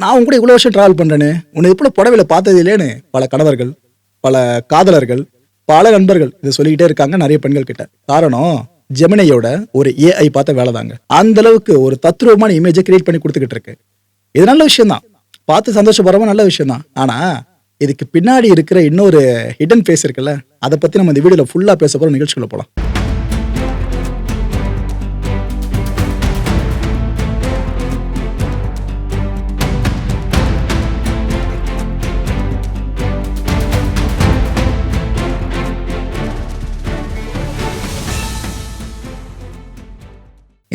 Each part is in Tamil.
நான் உன் கூட இவ்வளோ வருஷம் ட்ராவல் பண்றேனே. உன்னை இப்போ புடவையில் பார்த்தது இல்லைன்னு பல கணவர்கள் பல காதலர்கள் பல நண்பர்கள் இதை சொல்லிக்கிட்டே இருக்காங்க நிறைய பெண்கள் கிட்ட. காரணம் ஜெமினையோட ஒரு ஏஐ பார்த்த வேலை தாங்க. அந்த அளவுக்கு ஒரு தத்ரூபமான இமேஜை கிரியேட் பண்ணி கொடுத்துக்கிட்டு இருக்கு. இது நல்ல விஷயம் தான் பார்த்து சந்தோஷப்படுறவங்க நல்ல விஷயம் தான் ஆனால் இதுக்கு பின்னாடி இருக்கிற இன்னொரு ஹிடன் ஃபேஸ் இருக்குல்ல அதை பற்றி நம்ம இந்த வீடியோவில் ஃபுல்லாக பேச போகிற நிகழ்ச்சிக்குள்ள போகலாம்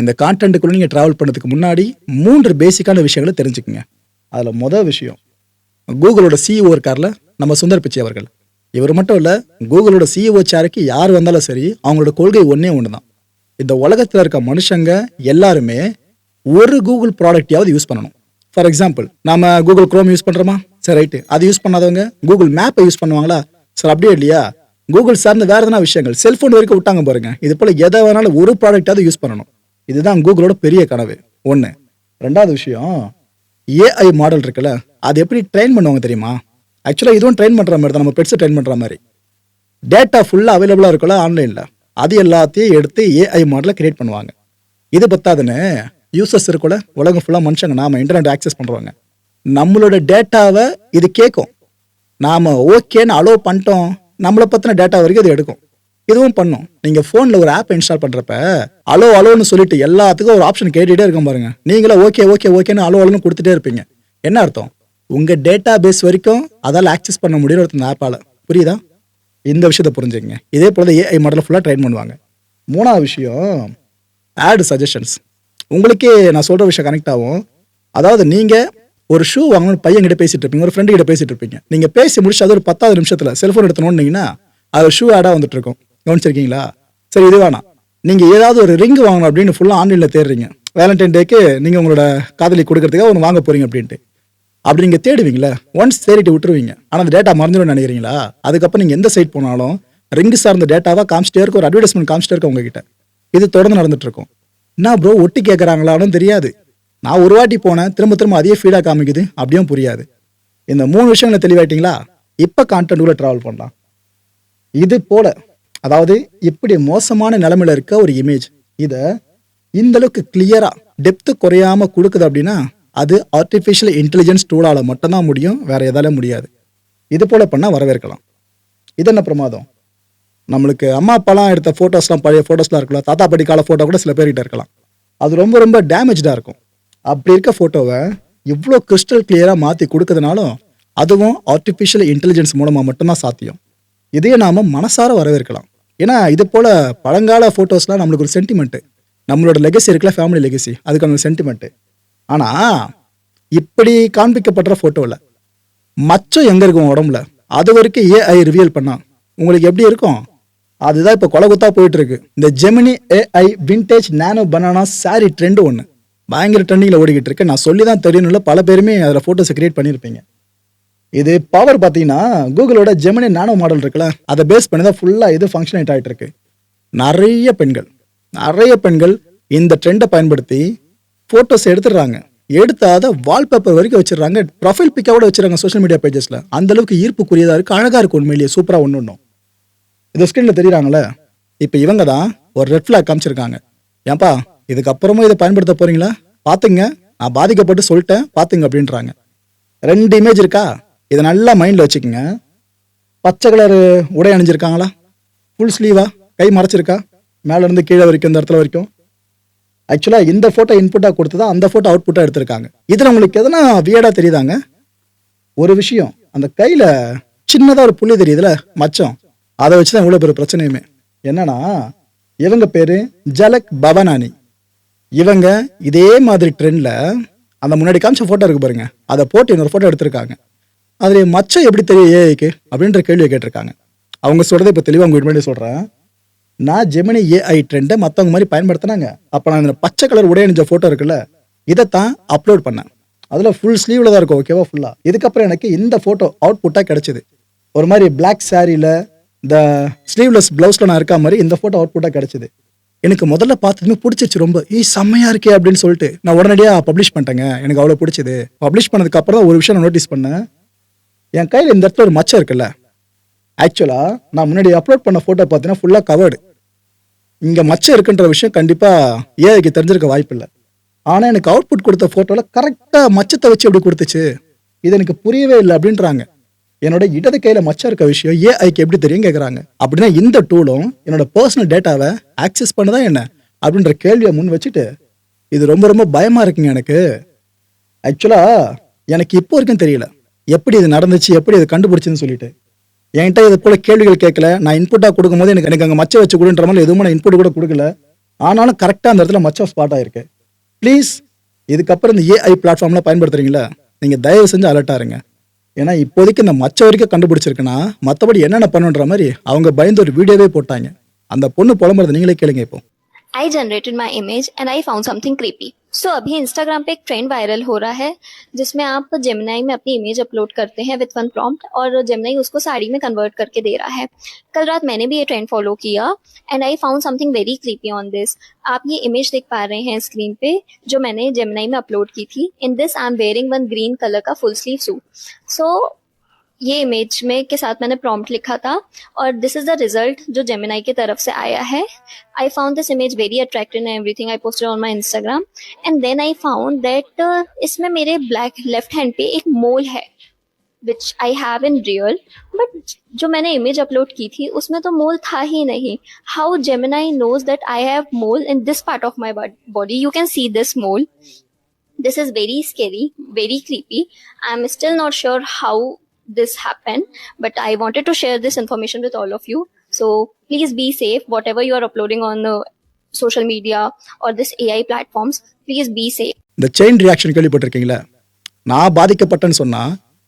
இந்த கான்டென்ட்டுக்குள்ள நீங்கள் ட்ராவல் பண்ணதுக்கு முன்னாடி மூன்று பேசிக்கான விஷயங்களை தெரிஞ்சுக்கங்க. அதில் மொதல் விஷயம் கூகுளோட சிஇஓ இருக்கார்ல நம்ம சுந்தர் பிச்சை அவர்கள். இவர் மட்டும் இல்லை கூகுளோட சிஇஓ சேருக்கு யார் வந்தாலும் சரி அவங்களோட கொள்கை ஒன்றே ஒன்று தான் இந்த உலகத்தில் இருக்க மனுஷங்க எல்லாருமே ஒரு கூகுள் ப்ராடக்டையாவது யூஸ் பண்ணணும். ஃபார் எக்ஸாம்பிள் நம்ம கூகுள் குரோம் யூஸ் பண்ணுறோமா சரி ரைட்டு அது யூஸ் பண்ணாதவங்க கூகுள் மேப்பை யூஸ் பண்ணுவாங்களா? சார் அப்படியே இல்லையா? கூகுள் சார்ந்த வேறு எதனா விஷயங்கள் செல்ஃபோன் வரைக்கும் விட்டாங்க பாருங்க. இது போல் எதை வேணாலும் ஒரு ப்ராடக்டாவது யூஸ் பண்ணணும். இதுதான் கூகுளோட பெரிய கனவு. ஒன்று ரெண்டாவது விஷயம் ஏஐ மாடல் இருக்குல்ல அது எப்படி ட்ரெயின் பண்ணுவாங்க தெரியுமா? ஆக்சுவலாக இதுவும் ட்ரெயின் பண்ணுற மாதிரி தான் நம்ம பெட்ஸை ட்ரெயின் பண்ணுற மாதிரி. டேட்டா ஃபுல்லாக அவைலபிளாக இருக்குல்ல ஆன்லைனில் அது எல்லாத்தையும் எடுத்து ஏஐ மாடலை கிரியேட் பண்ணுவாங்க. இது பத்தாதுன்னு யூசர்ஸ் இருக்குல்ல உலகம் ஃபுல்லாக மனுஷங்க நாம் இன்டர்நெட் ஆக்சஸ் பண்ணுறவங்க நம்மளோட டேட்டாவை இது கேட்கும் நாம் ஓகேன்னு அலோவ் பண்ணிட்டோம் நம்மளை பற்றின டேட்டா வரைக்கும் அது எடுக்கும். இதுவும் பண்ணும். நீங்கள் ஃபோனில் ஒரு ஆப் இன்ஸ்டால் பண்ணுறப்ப அலோ அலோன்னு சொல்லிட்டு எல்லாத்துக்கும் ஒரு ஆப்ஷன் கேட்டுகிட்டே இருக்கும் பாருங்க. நீங்களே ஓகே ஓகே ஓகேன்னு அலோ அலோன்னு கொடுத்துட்டே இருப்பீங்க. என்ன அர்த்தம்? உங்கள் டேட்டா பேஸ் வரைக்கும் அதால் ஆக்சஸ் பண்ண முடியும் ஒருத்தன் ஆப்பால் புரியுதா? இந்த விஷயத்த புரிஞ்சுக்கங்க. இதே போல ஏஐ மாடலை ஃபுல்லாக ட்ரைன் பண்ணுவாங்க. மூணாவது விஷயம் ஆட் சஜஷன்ஸ் உங்களுக்கே நான் சொல்கிற விஷயம் கனெக்ட் ஆகும் அதாவது நீங்கள் ஒரு ஷூ வாங்கணும்னு பையன் கிட்ட பேசிட்டு இருப்பீங்க ஒரு ஃப்ரெண்டு கிட்ட பேசிட்டு இருப்பீங்க. நீங்கள் பேசி முடிச்சு அது ஒரு பத்தாவது நிமிஷத்தில் செல்ஃபோன் எடுத்து அது ஷூ ஆடாக வந்துட்டு இருக்கும். கவனிச்சிருக்கீங்களா? சரி இது வேணாம். நீங்கள் ஏதாவது ஒரு ரிங் வாங்கணும் அப்படின்னு ஃபுல்லாக ஆன்லைனில் தேடுறீங்க. வேலண்டைன் டேக்கு நீங்கள் உங்களோட காதலி கொடுக்கறதுக்காக ஒன்று வாங்க போகிறீங்க அப்படின்ட்டு. அப்படி நீங்கள் தேடுவீங்களா ஒன்ஸ் தேடிட்டு விட்டுருவீங்க. ஆனால் அந்த டேட்டா மறந்துடும் நினைக்கிறீங்களா? அதுக்கப்புறம் நீங்கள் எந்த சைட் போனாலும் ரிங்கு சார்ந்த டேட்டாவாக காமிச்சிட்டே இருக்கும் ஒரு அட்வர்டைஸ்மெண்ட் காமிச்சிட்டே இருக்கும் உங்ககிட்ட. இது தொடர்ந்து நடந்துட்டு இருக்கும் என்ன ப்ரோ ஒட்டி கேட்குறாங்களான்னு தெரியாது. நான் ஒரு வாட்டி போனேன் திரும்ப திரும்ப அதே ஃபீடாக காமிக்குது அப்படியும் புரியாது. இந்த மூணு விஷயங்களை தெளிவாயிட்டீங்களா? இப்போ கான்டென்ட் உள்ள ட்ராவல் பண்ணலாம். இது போல அதாவது இப்படி மோசமான நிலமையில இருக்க ஒரு இமேஜ் இதை இந்த அளவுக்கு கிளியரா டெப்த் குறையாம கொடுக்குது அப்படின்னா அது ஆர்டிஃபிஷியல் இன்டெலிஜென்ஸ் டூலால மட்டும்தான் முடியும் வேற எதால முடியாது. இது போல பண்ணா வரவேற்கலாம். இது என்ன பிரமாதம்? நம்மளுக்கு அம்மா அப்பாலாம் எடுத்த ஃபோட்டோஸ்லாம் பழைய ஃபோட்டோஸ்லாம் இருக்கலாம் தாத்தா பாட்டி கால ஃபோட்டோ கூட சில பேர்கிட்ட இருக்கலாம். அது ரொம்ப ரொம்ப டேமேஜாக இருக்கும். அப்படி இருக்க ஃபோட்டோவை இவ்வளோ கிறிஸ்டல் கிளியராக மாற்றி கொடுக்கறதுனாலும் அதுவும் ஆர்டிஃபிஷியல் இன்டெலிஜென்ஸ் மூலமாக மட்டும்தான் சாத்தியம். இதையே நாம் மனசார வரவேற்கலாம். ஏன்னா இது போல் பழங்கால ஃபோட்டோஸ்லாம் நம்மளுக்கு ஒரு சென்டிமெண்ட்டு நம்மளோட லெகசி இருக்குல்ல ஃபேமிலி லெகசி அதுக்கான சென்டிமெண்ட்டு ஆனால் இப்படி காண்பிக்கப்படுற ஃபோட்டோவில் மச்சம் எங்கே இருக்கும் உடம்புல? அது வரைக்கும் ஏஐ ரிவியல் பண்ணா உங்களுக்கு எப்படி இருக்கும்? அதுதான் இப்போ கொலகுத்தா போயிட்டு இருக்கு இந்த Gemini AI vintage nano banana sari trend ஒன்று பயங்கர ட்ரெண்டிங்கில் ஓடிக்கிட்டு இருக்கு. நான் சொல்லி தான் தெரியணும்ல பல பேருமே அதில் ஃபோட்டோஸை கிரியேட் பண்ணியிருப்பீங்க. இது பவர் பார்த்தீங்கன்னா கூகுளோட ஜெமினி நானோ மாடல் இருக்குல்ல அதை பேஸ் பண்ணி தான் ஃபுல்லாக இது ஃபங்க்ஷனேட் ஆகிட்டு இருக்கு. நிறைய பெண்கள் நிறைய பெண்கள் இந்த ட்ரெண்டை பயன்படுத்தி ஃபோட்டோஸ் எடுத்துடுறாங்க. எடுத்து அதை வால்பேப்பர் வரைக்கும் வச்சிடுறாங்க. ப்ரொஃபைல் பிக்காக கூட வச்சிருக்காங்க சோஷியல் மீடியா பேஜஸில் அந்த அளவுக்கு ஈர்ப்புக்குரியதாக இருக்குது அழகாக இருக்கும் உண்மையிலேயே சூப்பராக ஒன்று ஒன்றும் இது ஸ்க்ரீனில் தெரியுறாங்களே இப்போ இவங்க தான் ஒரு ரெட் ஃப்ளாக் காமிச்சிருக்காங்க. ஏன்பா இதுக்கப்புறமும் இதை பயன்படுத்த போகிறீங்களா பார்த்துங்க நான் பாதிக்கப்பட்டு சொல்லிட்டேன் பார்த்துங்க அப்படின்றாங்க. ரெண்டு இமேஜ் இருக்கா? இதை நல்லா மைண்டில் வச்சுக்கோங்க. பச்சை கலர் உடை அணிஞ்சிருக்காங்களா? ஃபுல் ஸ்லீவா கை மறைச்சிருக்கா? மேலேருந்து கீழே வரைக்கும் இந்த இடத்துல வரைக்கும். ஆக்சுவலாக இந்த ஃபோட்டோ இன்புட்டாக கொடுத்ததா அந்த ஃபோட்டோ அவுட்புட்டாக எடுத்திருக்காங்க. இதில் உங்களுக்கு எதனா வியடாக தெரியுதாங்க? ஒரு விஷயம் அந்த கையில் சின்னதாக ஒரு புள்ளி தெரியுதுல மச்சம். அதை வச்சு தான் இவ்வளோ பெரிய பிரச்சனையுமே. என்னன்னா இவங்க பேர் ஜலக் பவனானி இவங்க இதே மாதிரி ட்ரெண்டில் அந்த முன்னாடி காமிச்ச ஃபோட்டோ இருக்கு பாருங்க. அதை போட்டு இன்னொரு ஃபோட்டோ எடுத்திருக்காங்க. அதில் மச்சம் எப்படி தெரியும் ஏஐக்கு அப்படின்ற கேள்வியை கேட்டிருக்காங்க. அவங்க சொல்கிறத இப்போ தெளிவாக அவங்க முன்னாடி சொல்கிறேன் நான் ஜெமினி ஏஐ ட்ரெண்டை மற்றவங்க மாதிரி பயன்படுத்தினாங்க. அப்போ நான் இந்த பச்சை கலர் உடைய அணிஞ்ச ஃபோட்டோ இருக்குல்ல இதை தான் அப்லோட் பண்ணேன். அதில் ஃபுல் ஸ்லீவில் தான் இருக்கும் ஓகேவா ஃபுல்லாக இதுக்கப்புறம் எனக்கு இந்த ஃபோட்டோ அவுட்புட்டாக கிடைச்சிது. ஒரு மாதிரி பிளாக் சாரியில் இந்த ஸ்லீவ்லெஸ் ப்ளவுஸில் நான் இருக்க மாதிரி இந்த ஃபோட்டோ அவுட்புட்டாக கிடச்சிது. எனக்கு முதல்ல பார்த்ததுமே பிடிச்சிச்சு ரொம்ப. ஈ செம்மையாக இருக்கே அப்படின்னு சொல்லிட்டு நான் உடனடியாக பப்ளிஷ் பண்ணிட்டேங்க. எனக்கு அவ்வளோ பிடிச்சது. பப்ளிஷ் பண்ணதுக்கப்புறம் ஒரு விஷயம் நான் நோட்டீஸ் பண்ணேன். என் கையில் இந்த இடத்துல ஒரு மச்சம் இருக்குல்ல? ஆக்சுவலாக நான் முன்னாடி அப்லோட் பண்ண ஃபோட்டோ பார்த்தீங்கன்னா ஃபுல்லாக கவர்டு இங்கே மச்சம் இருக்குன்ற விஷயம் கண்டிப்பாக ஏஐக்கு தெரிஞ்சிருக்க வாய்ப்பில்லை ஆனால் எனக்கு அவுட்புட் கொடுத்த ஃபோட்டோவில் கரெக்டாக மச்சத்தை வச்சு எப்படி கொடுத்துச்சு? இது எனக்கு புரியவே இல்லை அப்படின்றாங்க. என்னோட இடது கையில் மச்சம் இருக்க விஷயம் ஏஐக்கு எப்படி தெரியும் கேட்குறாங்க அப்படின்னா இந்த டூலும் என்னோட பர்சனல் டேட்டாவை ஆக்சஸ் பண்ணதா என்ன? அப்படின்ற கேள்வியை முன் வச்சுட்டு இது ரொம்ப ரொம்ப பயமாக இருக்குங்க எனக்கு. ஆக்சுவலாக எனக்கு இப்போ வரைக்கும் தெரியல. எப்படி இது நடந்துச்சு எப்படி இது கண்டுபிடிச்சுன்னு சொல்லிட்டு. என்கிட்ட இது போல கேள்விகள் கேட்கல. நான் இன்புட்டாக கொடுக்கும்போது எனக்கு எனக்கு அங்கே மச்சை வச்சு கொடுன்ற மாதிரி எதுவும் நான் இன்புட் கூட கொடுக்கல. ஆனாலும் கரெக்டாக அந்த இடத்துல மச்சம் ஸ்பாட் ஆயிருக்கு. ப்ளீஸ் இதுக்கப்புறம் இந்த ஏஐ பிளாட்ஃபார்ம்லாம் பயன்படுத்துறீங்களா? நீங்கள் தயவு செஞ்சு அலர்ட்டாக இருங்க. ஏன்னா இப்போதைக்கு இந்த மச்ச வரைக்கும் கண்டுபிடிச்சிருக்குன்னா மற்றபடி என்னென்ன பண்ணுன்ற மாதிரி அவங்க பயந்து ஒரு வீடியோவே போட்டாங்க. அந்த பொண்ணு புலம்புறது நீங்களே கேளுங்க இப்போ. I generated my image and I found something creepy. So so, अभी इंस्टाग्राम पे एक ट्रेंड वायरल हो रहा है जिसमें आप जेमिनाई में अपनी इमेज अपलोड करते हैं विथ वन प्रॉम्प्ट और जेमिनाई उसको साड़ी में कन्वर्ट करके दे रहा है। कल रात मैंने भी ये ट्रेंड फॉलो किया and I found something very creepy on this आप ये इमेज देख पा रहे हैं स्क्रीन पे जो मैंने जेमिनाई में अपलोड की थी। In this I am wearing one green colour का फुल स्लीव सूट सो ये इमेज में के साथ मैंने प्रॉम्प्ट लिखा था और दिस इज़ द रिज़ल्ट जो जेमिनाई की तरफ़ से आया है। I found this image very attractive and everything I posted on my Instagram and then I found that इसमें मेरे ब्लैक लेफ़्ट हैंड पे एक मोल है which I have in real but जो मैंने इमेज अपलोड की थी, उसमें तो मोल था ही नहीं। How Gemini knows that I have mole in this part of my body you can see this mole this is very scary, very creepy. I'm still not sure how this happen but i wanted to share this information with all of you. So please be safe. Whatever you are uploading on the social media or this ai platforms please be safe. இந்த செயின் ரியாக்ஷன் கேள்விப்பட்டிருக்கீங்களா? நான் பாதிக்கப்பட்டேன்னு சொன்னா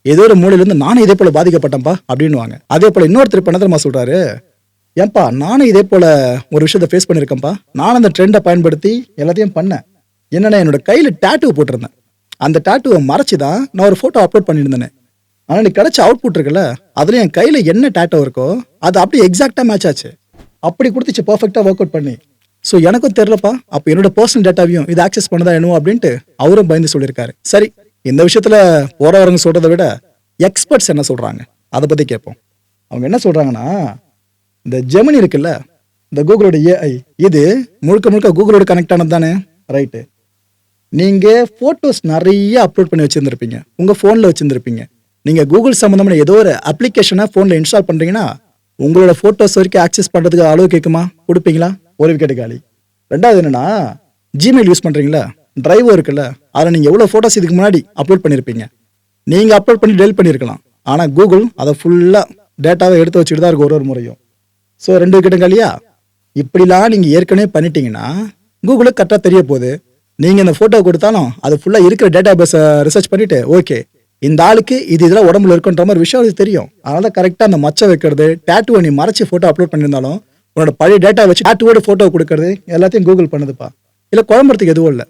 ஏதோ ஒரு மூலையிலேருந்து நானும் இதே போல பாதிக்கப்பட்டேன்ப்பா அப்படின்னுவாங்க. அதே போல இன்னொருத்தர் பண்ண தெரியுமா சொல்றாரு? ஏன்பா நானும் இதே போல ஒரு விஷயத்த ஃபேஸ் பண்ணியிருக்கேன்ப்பா நானும் அந்த ட்ரெண்டை பயன்படுத்தி எல்லாத்தையும் பண்ணேன். என்னன்னா என்னோட கையில் டேட்டூ போட்டிருந்தேன். அந்த டேட்டூவை மறைச்சி தான் நான் ஒரு ஃபோட்டோ அப்லோட் பண்ணியிருந்தேன். ஆனால் எனக்கு கிடைச்ச அவுட்புட் இருக்குல்ல அதில் என் கையில் என்ன டேட்டோ இருக்கோ அது அப்படியே எக்ஸாக்டாக மேட்ச் ஆச்சு. அப்படி கொடுத்துச்சு பர்ஃபெக்டாக ஒர்க் அவுட் பண்ணி. ஸோ எனக்கும் தெரிலப்பா அப்போ என்னோட பர்சனல் டேட்டாவையும் இது ஆக்சஸ் பண்ணதா என்னவோ அப்படின்ட்டு அவரும் பயந்து சொல்லியிருக்காரு. சரி இந்த விஷயத்தில் போறவங்க சொல்கிறத விட எக்ஸ்பர்ட்ஸ் என்ன சொல்கிறாங்க அதை பற்றி கேட்போம். அவங்க என்ன சொல்கிறாங்கன்னா இந்த ஜெமினி இருக்குல்ல இந்த கூகுளோட ஏஐ இது முழுக்க முழுக்க கூகுளோட கனெக்ட் ஆனது தானே? ரைட்டு நீங்கள் ஃபோட்டோஸ் நிறைய அப்லோட் பண்ணி வச்சுருந்துருப்பீங்க. உங்கள் ஃபோனில் வச்சுருந்துருப்பீங்க. நீங்கள் கூகுள் சம்மந்தமான ஏதோ ஒரு அப்ளிகேஷனை ஃபோனில் இன்ஸ்டால் பண்ணுறீங்கன்னா உங்களோட ஃபோட்டோஸ் வரைக்கும் ஆக்சஸ் பண்ணுறதுக்கு அளவு கேட்குமா கொடுப்பீங்களா? ஒரு விக்கெட் காலி. ரெண்டாவது என்னென்னா ஜிமெயில் யூஸ் பண்ணுறீங்களா டிரைவர் இருக்குல்ல அதில் நீங்கள் எவ்வளோ ஃபோட்டோஸ் இதுக்கு முன்னாடி அப்லோட் பண்ணியிருப்பீங்க நீங்கள் அப்லோட் பண்ணி டெலிட் பண்ணியிருக்கலாம் ஆனால் கூகுள் அதை ஃபுல்லாக டேட்டாவை எடுத்து வச்சுட்டு தான் இருக்கும் ஒரு ஒரு முறையும். ஸோ ரெண்டு விக்கெட்டும் காலியா? இப்படிலாம் நீங்கள் ஏற்கனவே பண்ணிட்டீங்கன்னா கூகுளுக்கு கரெக்டாக தெரிய போகுது. நீங்கள் இந்த ஃபோட்டோ கொடுத்தாலும் அது ஃபுல்லாக இருக்கிற டேட்டா பேஸை ரிசர்ச் பண்ணிவிட்டு ஓகே இந்த ஆளுக்கு இது இதெல்லாம் உடம்புல இருக்குன்ற மாதிரி விஷயம் அது தெரியும். அதனால கரெக்டாக அந்த மச்சம் வைக்கிறது டேட்டுவை நீ மறைச்சி ஃபோட்டோ அப்லோட் பண்ணியிருந்தாலும் உன்னோட பழைய டேட்டா வச்சு டேட்டுவோட ஃபோட்டோ கொடுக்கறது எல்லாத்தையும் கூகுள் பண்ணுதுப்பா. இல்லை குழம்புறதுக்கு எதுவும் இல்லை.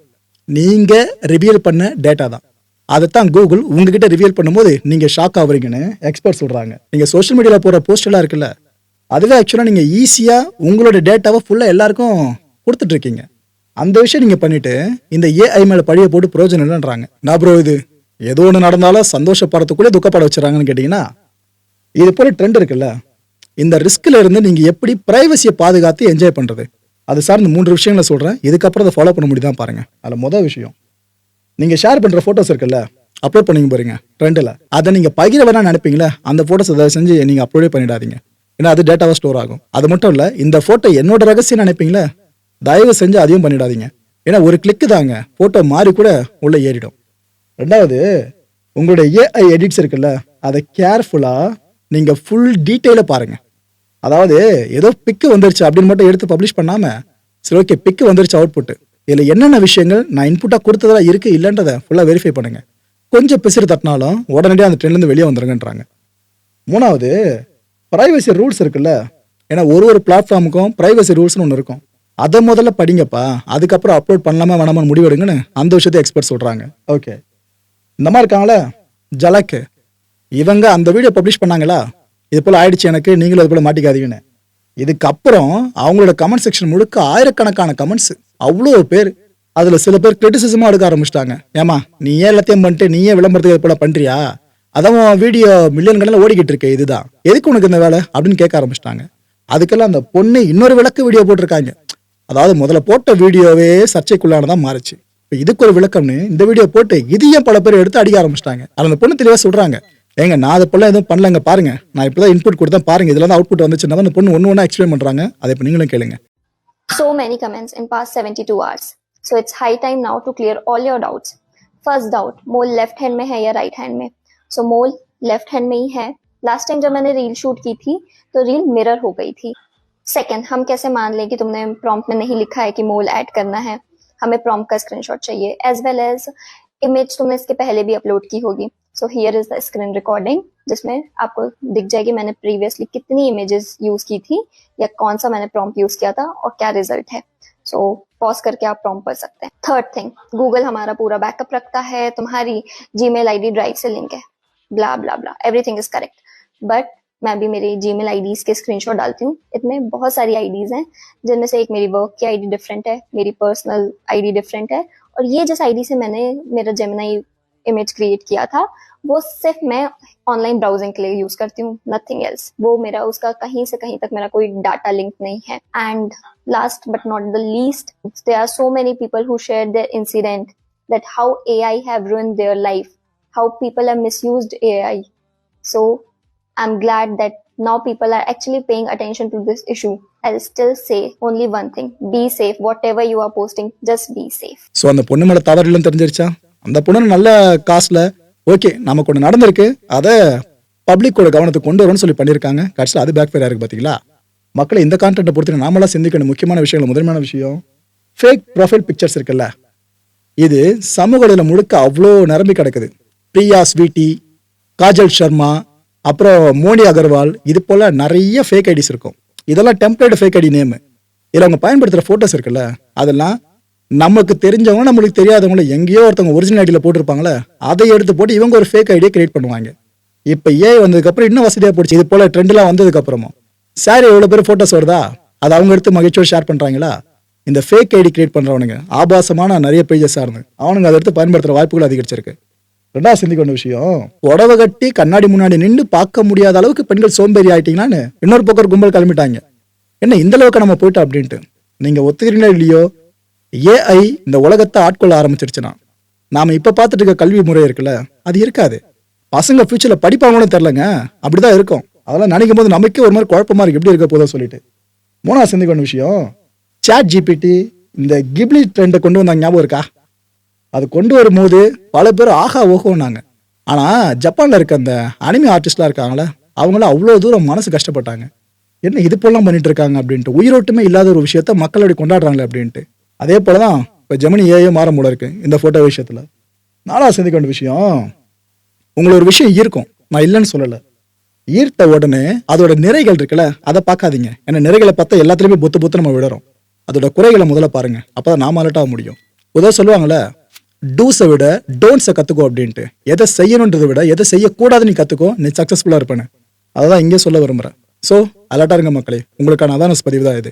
நீங்கள் ரிவியல் பண்ண டேட்டா தான். அதைத்தான் கூகுள் உங்ககிட்ட ரிவியல் பண்ணும்போது நீங்கள் ஷாக் ஆகுறீங்கன்னு எக்ஸ்பர்ட் சொல்கிறாங்க நீங்கள் சோஷியல் மீடியாவில் போகிற போஸ்டெல்லாம் இருக்குல்ல அதுவே ஆக்சுவலாக நீங்கள் ஈஸியாக உங்களோட டேட்டாவை ஃபுல்லாக எல்லாருக்கும் கொடுத்துட்ருக்கீங்க அந்த விஷயம் நீங்கள் பண்ணிவிட்டு இந்த ஏஐ மேலே பழிய போட்டு பிரயோஜனம் இல்லைன்றாங்க. நான் ப்ரோ இது? ஏதோ ஒன்று நடந்தாலும் சந்தோஷப்படுறதுக்குள்ளே துக்கப்பட வச்சுறாங்கன்னு கேட்டிங்கன்னா இது போல ட்ரெண்ட் இருக்குல்ல. இந்த ரிஸ்கில் இருந்து நீங்கள் எப்படி ப்ரைவசியை பாதுகாத்து என்ஜாய் பண்ணுறது அது சார் இந்த மூன்று விஷயங்களை சொல்கிறேன் இதுக்கப்புறம் அதை ஃபாலோ பண்ண முடியுதான் பாருங்கள் அதில் மொதல் விஷயம் நீங்கள் ஷேர் பண்ணுற ஃபோட்டோஸ் இருக்குல்ல அப்லோட் பண்ணிங்க போறீங்க ட்ரெண்டில் அதை நீங்கள் பகிர வேணா நினைப்பீங்களே? அந்த ஃபோட்டோஸ் அதை செஞ்சு நீங்கள் அப்லோடே பண்ணிடாதீங்க. ஏன்னா அது டேட்டாவாக ஸ்டோர் ஆகும். அது மட்டும் இல்லை இந்த ஃபோட்டோ என்னோட ரகசியம் நினைப்பீங்களே? தயவு செஞ்சு அதையும் பண்ணிடாதீங்க. ஏன்னா ஒரு கிளிக்கு தாங்க ஃபோட்டோ மாறி கூட உள்ளே ஏறிடும். ரெண்டாவது உங்களுடைய ஏஐ எடிட்ஸ் இருக்குல்ல அதை கேர்ஃபுல்லாக நீங்கள் ஃபுல் டீட்டெயிலை பாருங்க. அதாவது ஏதோ பிக்கு வந்துருச்சு அப்படின்னு மட்டும் எடுத்து பப்ளிஷ் பண்ணாமல் சரி ஓகே பிக்கு வந்துருச்சு அவுட்புட்டு இதில் என்னென்ன விஷயங்கள் நான் இன்புட்டாக கொடுத்ததெல்லாம் இருக்குது இல்லைன்றதை ஃபுல்லாக வெரிஃபை பண்ணுங்கள் கொஞ்சம் பிசிறு தட்டினாலும் உடனடியாக அந்த ட்ரெண்ட்லேருந்து வெளியே வந்துருங்கன்றாங்க. மூணாவது ப்ரைவசி ரூல்ஸ் இருக்குல்ல ஏன்னா ஒரு ஒரு பிளாட்ஃபார்முக்கும் ப்ரைவசி ரூல்ஸ்னு ஒன்று இருக்கும். அதை முதல்ல படிங்கப்பா அதுக்கப்புறம் அப்லோட் பண்ணலாமா வேணாமான்னு முடிவெடுங்கன்னு அந்த விஷயத்தை எக்ஸ்பர்ட் சொல்கிறாங்க ஓகே இந்த மாதிரி இருக்காங்களே ஜலக்கு. இவங்க அந்த வீடியோ பப்ளிஷ் பண்ணாங்களா? இது போல் ஆயிடுச்சு எனக்கு. நீங்களும் அது போல் மாட்டிக்காதீங்கன்னு. இதுக்கப்புறம் அவங்களோட கமெண்ட் செக்ஷன் முழுக்க ஆயிரக்கணக்கான கமெண்ட்ஸ் அவ்வளோ பேர் அதில் சில பேர் கிரிட்டிசிசமாக எடுக்க ஆரம்பிச்சிட்டாங்க. ஏமா நீ ஏன் எல்லாத்தையும் பண்ணிட்டு நீ ஏன் விளம்பரத்துக்கு இது போல் பண்ணுறியா அதான் வீடியோ மில்லியன் கணக்கில் ஓடிக்கிட்டு இருக்கு இதுதான். எதுக்கு உனக்கு இந்த வேலை? அப்படின்னு கேட்க ஆரம்பிச்சிட்டாங்க. அதுக்கெல்லாம் அந்த பொண்ணு இன்னொரு விளக்கு வீடியோ போட்டிருக்காங்க. அதாவது முதல்ல போட்ட வீடியோவே சர்ச்சைக்குள்ளானதான் மாறுச்சு. இப்போ இதுக்கு ஒரு விளக்கம்னு இந்த வீடியோ போட்டு இதையும் பல பேர் எடுத்து அடிக்க ஆரம்பிச்சிட்டாங்க அதில் அந்த பொண்ணு தெளிவாக சொல்கிறாங்க ஏங்க நான் அதை போல எதுவும் பண்ணலங்க பாருங்க நான் இப்போ தான் இன்புட் கொடுத்தேன் பாருங்க இதில் தான் அவுட்புட் வந்துச்சுன்னா அந்த பொண்ணு ஒன்று ஒன்றா எக்ஸ்பிளைன் பண்ணுறாங்க அதை இப்போ நீங்களும் கேளுங்க so many comments in past 72 hours. So it's high time now to clear all your doubts. First doubt, mole left hand में है या right hand में? So mole left hand में ही है. Last time जब मैंने रील शूट की थी तो रील मिरर हो गई थी. सेकंड, हम कैसे मान लें कि तुमने प्रॉम्प्ट में नहीं लिखा है कि मोल ऐड करना है हमें प्रॉम्प्ट का स्क्रीनशॉट चाहिए एज वेल एज इमेज तुमने इसके पहले भी अपलोड की होगी। So here is the screen recording जिसमें आपको दिख जाएगी मैंने प्रीवियसली कितनी इमेजेस यूज़ की थी, या कौन सा मैंने प्रॉम्प्ट यूज़ किया था, और क्या रिज़ल्ट है। सो पॉज करके आप प्रॉम्प्ट पढ़ सकते हैं। थर्ड थिंग गूगल हमारा पूरा बैकअप रखता है, तुम्हारी जीमेल आईडी ड्राइव से लिंक है। Blah blah blah everything is correct but मैं भी मेरी जीमेल आईडीज के स्क्रीनशॉट डालती हूँ। इसमें बहुत सारी आईडीज हैं जिनमें से एक मेरी वर्क की आईडी डिफरेंट है मेरी पर्सनल आईडी डिफरेंट है। और ये जिस आईडी से मैंने मेरा जेमिनाई इमेज क्रिएट किया था वो सिर्फ़ मैं ऑनलाइन ब्राउजिंग के लिए यूज़ करती हूँ नथिंग एल्स वो मेरा उसका कहीं से कहीं तक मेरा कोई डाटा लिंक नहीं है। And last but not the least there are so many people who shared their incident that how AI have ruined their life, how people have misused AI. So I'm glad that now people are actually paying attention to this issue. I'll still say only one thing. Be safe. Whatever you are posting, just be safe. So அந்த பொண்ணு மேலே தவறு தெரிஞ்சிருச்சா? அந்த பொண்ணு நல்ல காசில் ஓகே நமக்கு ஒன்று நடந்திருக்கு. அதை பப்ளிக்கோட கவனத்துக்கு கொண்டு வரணும்னு சொல்லி பண்ணியிருக்காங்க கடைசியில் அது பேக் ஃபேர் இருக்கு பார்த்தீங்களா மக்களை இந்த கான்டென்ட்டை பொறுத்து நாமளாக சிந்திக்கணும். முக்கியமான விஷயங்கள் முதன்மையான விஷயம் ஃபேக் ப்ரொஃபைல் பிக்சர்ஸ் இருக்குல்ல? இது சமூக வலைதளம் முழுக்க அவ்வளோ நிரம்பி கிடக்குது. பிரியா ஸ்வீட்டி காஜல் சர்மா அப்புறம் மோனி அகர்வால் இது போல் நிறைய ஃபேக் ஐடிஸ் இருக்கும். இதெல்லாம் டெம்ப்ளேட் ஃபேக் ஐடி நேமு இதில் அவங்க பயன்படுத்துகிற ஃபோட்டோஸ் இருக்குல்ல அதெல்லாம் நமக்கு தெரிஞ்சவங்க நம்மளுக்கு தெரியாதவங்கள எங்கேயோ ஒருத்தவங்க ஒரிஜினல் ஐடியில் போட்டிருப்பாங்களே அதை எடுத்து போட்டு இவங்க ஒரு ஃபேக் ஐடியை கிரியேட் பண்ணுவாங்க. இப்போ ஏ வந்ததுக்கப்புறம் இன்னும் வசதியாக போச்சு. இது போல் ட்ரெண்ட்லாம் வந்ததுக்கப்புறமும் சாரி எவ்வளோ பேர் ஃபோட்டோஸ் வருதா? அதை அவங்க எடுத்து மகிழ்ச்சியோடு ஷேர் பண்ணுறாங்களா இந்த ஃபேக் ஐடி கிரியேட் பண்ணுறவனுங்க ஆபாசமான நிறைய பேஜஸாக இருந்து அவனுங்க அதை எடுத்து பயன்படுத்துகிற வாய்ப்புகள் அதிகரிச்சிருக்கு. ரெண்டாவது சிந்திக்க வேண்டிய விஷயம். புடவை கட்டி கண்ணாடி முன்னாடி நின்று பார்க்க முடியாத அளவுக்கு பெண்கள் சோம்பேறி ஆயிட்டீங்களான்னு இன்னொரு பக்கம் ஒரு கும்பல் கிளம்பிட்டாங்க. என்ன இந்த அளவுக்கு நம்ம போயிட்டோம் அப்படின்ட்டு. நீங்க ஒத்துக்கிறீங்களோ இல்லையோ? ஏஐ இந்த உலகத்தை ஆட்கொள்ள ஆரம்பிச்சிருச்சுன்னா. நாம இப்ப பார்த்துட்டு இருக்க கல்வி முறை இருக்குல்ல அது இருக்காது. பசங்க ஃபியூச்சர்ல படிப்பாங்கன்னு தெரிலங்க அப்படிதான் இருக்கும். அதெல்லாம் நினைக்கும் போது நமக்கே ஒரு மாதிரி குழப்பமா இருக்கு. எப்படி இருக்க போதும் சொல்லிட்டு. மூணாவது சிந்திக்க வேண்டிய விஷயம். சாட் ஜிபிடி இந்த கிப்லி ட்ரெண்டை கொண்டு வந்தாங்க ஞாபகம் இருக்கா? அது கொண்டு வரும்போது பல பேர் ஆஹா ஓஹோன்னாங்க. ஆனால் ஜப்பானில் இருக்க அந்த அனிமி ஆர்டிஸ்ட்லாம் இருக்காங்களே அவங்களாம் அவ்வளோ தூரம் மனசு கஷ்டப்பட்டாங்க. என்ன இது போலாம் பண்ணிட்டு இருக்காங்க அப்படின்ட்டு உயிரோட்டமே இல்லாத ஒரு விஷயத்த மக்கள் அப்படி கொண்டாடுறாங்களே அப்படின்ட்டு. அதே போலதான் இப்போ ஜெமினி ஏஏ மாற மூட இருக்கு இந்த ஃபோட்டோ விஷயத்தில். நானாக சிந்திக்க வேண்டிய விஷயம் உங்களை ஒரு விஷயம் ஈர்க்கும். நான் இல்லைன்னு சொல்லலை. ஈர்த்த உடனே அதோட நிறைகள் இருக்குல்ல அதை பார்க்காதீங்க. ஏன்னா நிறைகளை பார்த்தா எல்லாத்துலேயுமே புத்து புத்து நம்ம விடுறோம் அதோட குறைகளை முதல்ல பாருங்க அப்பதான் நாம அலர்ட் ஆக முடியும். உதவ சொல்லுவாங்களே டூஸை விட டோன்ட்ஸை கற்றுக்கோ அப்படின்ட்டு. எதை செய்யணுன்றதை விட எதை செய்யக்கூடாதுன்னு நீ கற்றுக்கோ நீ சக்ஸஸ்ஃபுல்லாக இருப்பேன்னு. தான் இங்கே சொல்ல விரும்புகிறேன் ஸோ அலர்ட்டாக இருங்க மக்களே. உங்களுக்கான அவேர்னஸ் பதிவு தான் இது.